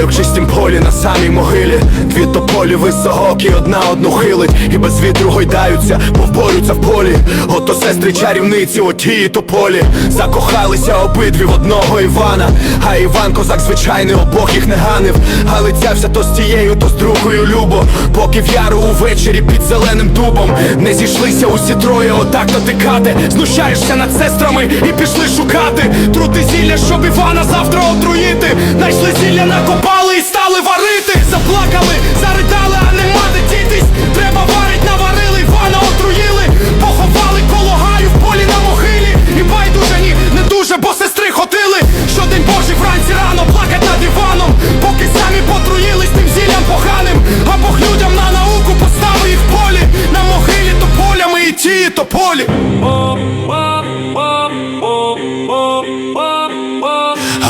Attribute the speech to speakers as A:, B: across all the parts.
A: лягаю в чистім полі на самій могилі. Дві тополі високі, одна одну хилить. І без вітру гойдаються, повборються в полі. Ото сестри чарівниці, оті тополі. Закохалися обидві в одного Івана. А Іван козак звичайний, обох їх не ганив. А лицявся то з тією, то з другою любо. Поки в яру увечері під зеленим дубом. Не зійшлися усі троє, отак дотикати. Знущаєшся над сестрами і пішли шукати. Трути зілля, щоб Івана завтра отруїти. Найшли зілля, накопали і стали варити. Заплакали, заридали, а нема де дітись. Треба варить, наварили, Івана отруїли. Поховали коло гаю в полі на могилі. І байдуже ні, не дуже, бо сестри ходили. Щодень божий вранці рано плакать над Іваном. Поки самі потруїлись тим зіллям поганим. А Бог людям на науку поставив їх в полі. На могилі то полями і ті, то полі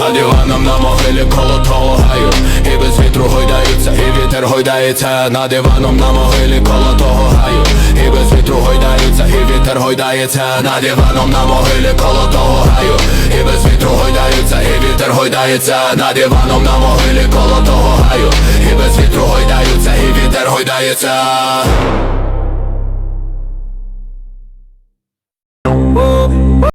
B: А диваном на могилі коло того гаю. І без вітру гойдаються, і вітер гойдається. Над диваном на могилі коло того гаю. І без вітру гойдаються, і вітер гойдається. Над диваном на могилі коло того гаю. І без вітру гойдаються, і вітер гойдається. Над диваном на могилі коло того гаю. І без вітру гойдаються, і вітер гойдається